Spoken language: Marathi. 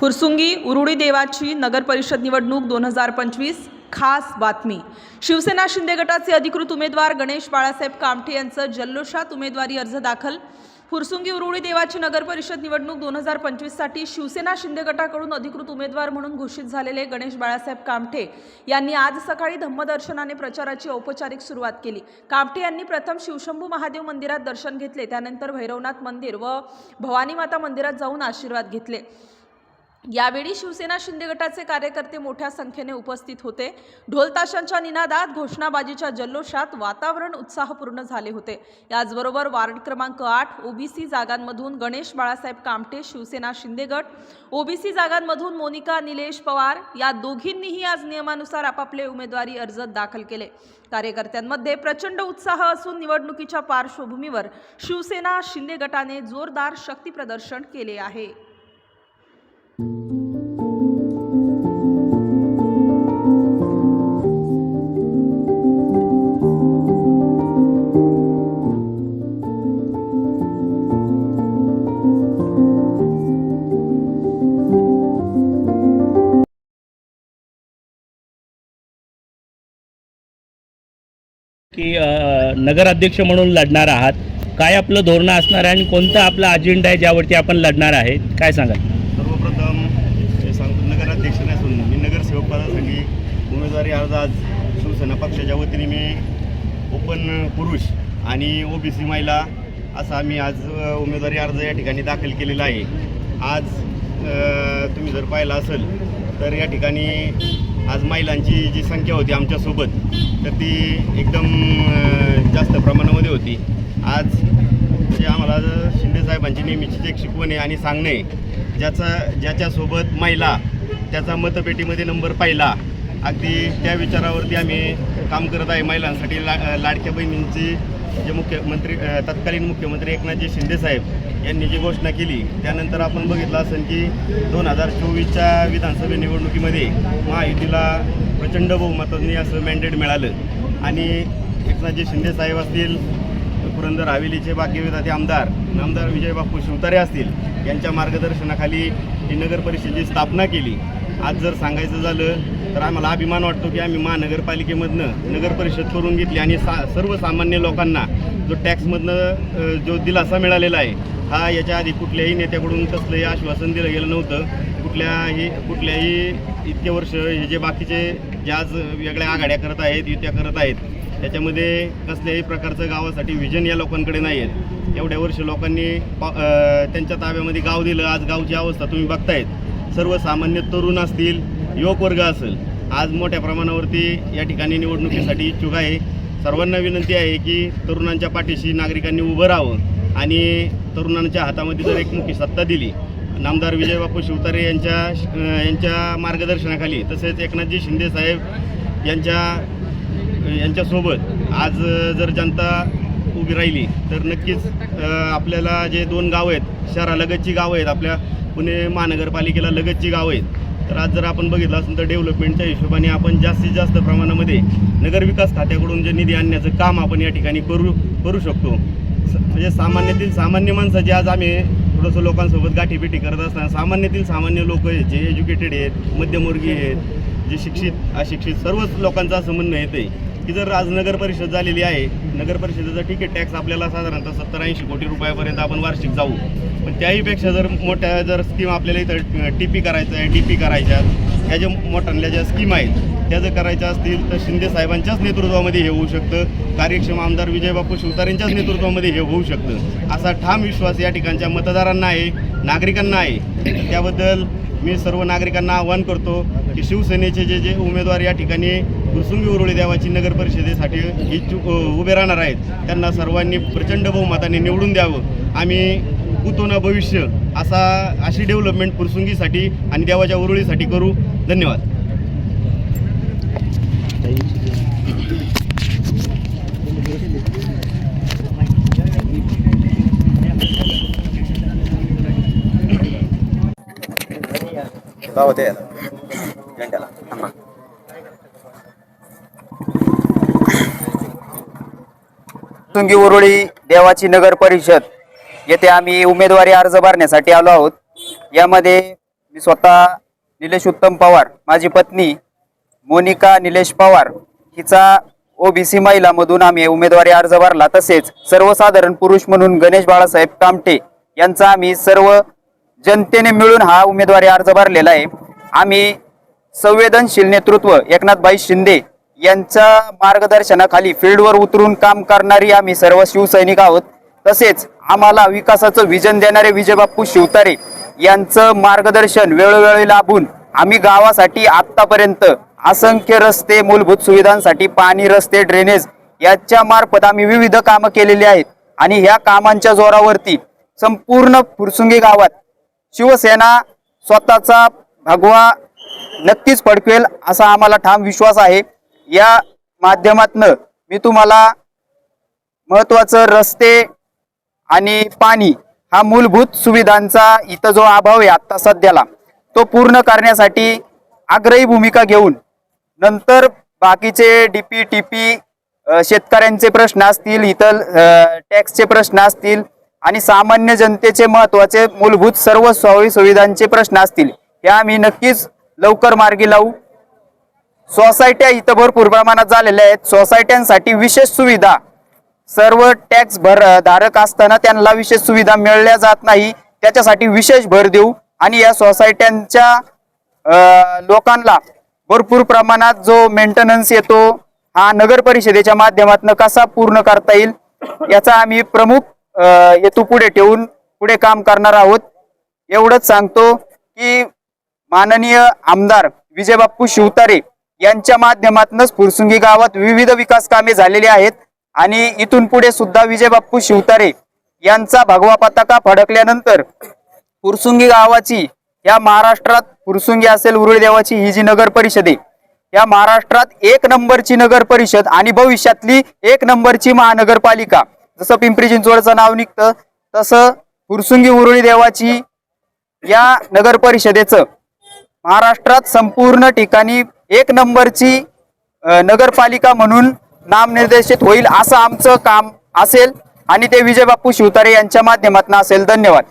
फुरसुंगी उरुळी देवाची नगर परिषद निवडणूक दोन हजार पंचवीस खास बातमी. शिवसेना शिंदे गटाचे अधिकृत उमेदवार गणेश बाळासाहेब कामठे यांचं जल्लोषात उमेदवारी अर्ज दाखल. फुरसुंगी उरुडी देवाची नगर परिषद निवडणूक दोन हजार पंचवीससाठी शिवसेना शिंदे गटाकडून अधिकृत उमेदवार म्हणून घोषित झालेले गणेश बाळासाहेब कामठे यांनी आज सकाळी धम्मदर्शनाने प्रचाराची औपचारिक सुरुवात केली. कामठे यांनी प्रथम शिवशंभू महादेव मंदिरात दर्शन घेतले त्यानंतर भैरवनाथ मंदिर व भवानी माता मंदिरात जाऊन आशीर्वाद घेतले. यावेळी शिवसेना शिंदे गटाचे कार्यकर्ते मोठ्या संख्येने उपस्थित होते. ढोलताशांच्या निनादात घोषणाबाजीच्या जल्लोषात वातावरण उत्साहपूर्ण झाले होते. याचबरोबर वार्ड क्रमांक आठ ओबीसी जागांमधून गणेश बाळासाहेब कामटे शिवसेना शिंदे गट ओबीसी जागांमधून मोनिका निलेश पवार या दोघींनीही आज नियमानुसार आपापले उमेदवारी अर्ज दाखल केले. कार्यकर्त्यांमध्ये प्रचंड उत्साह असून निवडणुकीच्या पार्श्वभूमीवर शिवसेना शिंदे गटाने जोरदार शक्तीप्रदर्शन केले आहे. की नगराध्यक्ष म्हणून लढणार आहात. काय आपलं धोरणं असणार आहे आणि कोणता आपला अजेंडा आहे ज्यावरती आपण लढणार आहे? काय सांगाल सर्वप्रथम हे सांगतो नगराध्यक्ष नसून मी नगरसेवक पदासाठी उमेदवारी अर्ज आज शिवसेना पक्षाच्या वतीने मी ओपन पुरुष आणि ओबीसी महिला असा मी आज उमेदवारी अर्ज या ठिकाणी दाखल केलेला आहे. आज तुम्ही जर पाहिलं असेल तर या ठिकाणी आज महिलांची जी संख्या होती आमच्यासोबत तर ती एकदम जास्त प्रमाणामध्ये होती. आज म्हणजे आम्हाला शिंदेसाहेबांची नेहमीची एक शिकवण आहे आणि सांगणे ज्याचा ज्याच्यासोबत महिला त्याचा मतपेटीमध्ये नंबर पाहिला अगदी त्या विचारावरती आम्ही काम करत आहे. महिलांसाठी ला लाडक्या बहिणींची जे मुख्यमंत्री तत्कालीन मुख्यमंत्री एकनाथजी शिंदे साहेब यांनी जी घोषणा केली त्यानंतर आपण बघितलं असेल की दोन हजार चोवीसच्या विधानसभा निवडणुकीमध्ये महायुतीला प्रचंड बहुमतांनी असं मॅन्डेट मिळालं. आणि एकनाथजी शिंदे साहेब असतील पुरंदर हवेलीचे बाकी विधाते आमदार आमदार विजय बापू शिवतारे असतील यांच्या मार्गदर्शनाखाली ही नगर परिषदेची स्थापना केली. आज जर सांगायचं झालं तर आम्हाला अभिमान वाटतो की आम्ही महानगरपालिकेमधनं नगर परिषद करून घेतली आणि सा सर्वसामान्य लोकांना जो टॅक्समधनं जो दिलासा मिळालेला आहे हा याच्या आधी कुठल्याही नेत्याकडून कसलंही आश्वासन दिलं गेलं नव्हतं. कुठल्याही कुठल्याही इतके वर्ष हे जे बाकीचे जे आज वेगळ्या आघाड्या करत आहेत युत्या करत आहेत त्याच्यामध्ये कसल्याही प्रकारचं गावासाठी व्हिजन या लोकांकडे नाही आहेत. एवढ्या वर्ष लोकांनी त्यांच्या ताब्यामध्ये गाव दिलं. आज गावची अवस्था तुम्ही बघतायत. सर्वसामान्य तरुण असतील युवक वर्ग असेल आज मोठ्या प्रमाणावरती या ठिकाणी निवडणुकीसाठी इच्छुक आहे. सर्वांना विनंती आहे की तरुणांच्या पाठीशी नागरिकांनी उभं राहावं आणि तरुणांच्या हातामध्ये जर एकमुखी सत्ता दिली नामदार विजयबापू शिवतारे यांच्या यांच्या मार्गदर्शनाखाली तसेच एकनाथजी शिंदे साहेब यांच्या यांच्यासोबत आज जर जनता उभी राहिली तर नक्कीच आपल्याला जे दोन गावं आहेत शहरालगतची गावं आहेत आपल्या पुणे महानगरपालिकेला लगतची गावं आहेत तर आज जर आपण बघितलं असेल तर डेव्हलपमेंटच्या हिशोबाने आपण जास्तीत जास्त प्रमाणामध्ये नगरविकास खात्याकडून जे निधी आणण्याचं काम आपण या ठिकाणी करू करू शकतो. स- म्हणजे सामान्यातील सामान्य माणसाची आज आम्ही थोडंसं लोकांसोबत गाठीबिठी करत असताना सामान्यातील सामान्य लोक आहेत जे एज्युकेटेड आहेत मध्यमवर्गीय आहेत जे शिक्षित अशिक्षित सर्वच लोकांचं असं म्हणणं येतं की जर आज नगर परिषद झालेली आहे नगर परिषदेचा तिकीट टॅक्स आपल्याला साधारणतः सत्तर ऐंशी कोटी रुपयापर्यंत आपण वार्षिक जाऊ. पण त्याहीपेक्षा जर मोठ्या जर स्कीम आपल्याला इथं टी पी करायचं आहे डी पी करायच्या ह्या ज्या मोठ्या ज्या स्कीम आहेत त्या जर करायच्या असतील तर शिंदे साहेबांच्याच नेतृत्वामध्ये हे होऊ शकतं. कार्यक्षम आमदार विजयबापू शिवतारेंच्याच नेतृत्वामध्ये हे होऊ शकतं. असा ठाम विश्वास या ठिकाणच्या मतदारांना आहे नागरिकांना आहे. त्याबद्दल मी सर्व नागरिकांना आवाहन करतो की शिवसेनेचे जे जे उमेदवार या ठिकाणी कुसुंबी उरुळी देवाची नगर परिषदेसाठी इच्छुक उभे राहणार आहेत. त्यांना सर्वांनी प्रचंड बहुमताने निवडून द्यावं. आम्ही कुतोना भविष्य असा अशी डेव्हलपमेंट पुरसुंगीसाठी आणि देवाच्या उरुळीसाठी करू. धन्यवाद. गावात झेंड्याला तुंगी उरुळी देवाची नगर परिषद. येथे आम्ही उमेदवारी अर्ज भरण्यासाठी आलो आहोत. यामध्ये मी स्वतः निलेश उत्तम पवार माझी पत्नी मोनिका निलेश पवार हिचा ओबीसी महिलामधून आम्ही उमेदवारी अर्ज भरला. तसेच सर्वसाधारण पुरुष म्हणून गणेश बाळासाहेब कामटे यांचा आम्ही सर्व जनतेने मिळून हा उमेदवारी अर्ज भरलेला आहे. आम्ही संवेदनशील नेतृत्व एकनाथभाई शिंदे यांच्या मार्गदर्शनाखाली फील्डवर उतरून काम करणारी आम्ही सर्व शिवसैनिक आहोत. तसेच आम्हाला विकासाचं विजन देणारे विजयबापू शिवतारे यांचं मार्गदर्शन वेळोवेळी लाभून आम्ही गावासाठी आत्तापर्यंत असंख्य रस्ते मूलभूत सुविधांसाठी पाणी रस्ते ड्रेनेज याच्या मार्फत आम्ही विविध कामं केलेली आहेत. आणि ह्या कामांच्या जोरावरती संपूर्ण फुरसुंगी गावात शिवसेना स्वतःचा भगवा नक्कीच फडकवेल असा आम्हाला ठाम विश्वास आहे. या माध्यमातनं मी तुम्हाला महत्त्वाचं रस्ते आणि पाणी हा मूलभूत सुविधांचा इथं जो अभाव आहे आत्ता सध्याला तो पूर्ण करण्यासाठी आग्रही भूमिका घेऊन नंतर बाकीचे डी पी टी पी शेतकऱ्यांचे प्रश्न असतील इतर टॅक्सचे प्रश्न असतील आणि सामान्य जनतेचे महत्त्वाचे मूलभूत सर्व सोयी सुविधांचे प्रश्न असतील हे आम्ही नक्कीच लवकर मार्गी लावू. सोसायट्या इथं भरपूर प्रमाणात झालेल्या आहेत. सोसायट्यांसाठी विशेष सुविधा सर्व टॅक्स भर धारक असताना त्यांना विशेष सुविधा मिळल्या जात नाही त्याच्यासाठी विशेष भर देऊ. आणि या सोसायट्यांच्या लोकांना भरपूर प्रमाणात जो मेंटेनन्स येतो हा नगर परिषदेच्या माध्यमातून कसा पूर्ण करता येईल याचा आम्ही प्रमुख हेतू पुढे ठेवून पुढे काम करणार आहोत. एवढंच सांगतो की माननीय आमदार विजयबाप्पू शिवतारे यांच्या माध्यमातूनच फुरसुंगी गावात विविध विकास कामे झालेली आहेत आणि इथून पुढे सुद्धा विजयबाप्पू शिवतारे यांचा भगवा पताका फडकल्यानंतर फुरसुंगी गावाची या महाराष्ट्रात फुरसुंगी असेल उरुळदेवाची ही जी नगर परिषद आहे या महाराष्ट्रात एक नंबरची नगर परिषद आणि भविष्यातली एक नंबरची महानगरपालिका जसं पिंपरी चिंचवडचं नाव निघतं तसं फुरसुंगी उरुळी देवाची या नगर परिषदेचं महाराष्ट्रात संपूर्ण ठिकाणी एक नंबरची नगरपालिका म्हणून नामनिर्देशित होईल असं आमचं काम असेल. आणि ते विजयबापू शिवतारे यांच्या माध्यमातून असेल. धन्यवाद.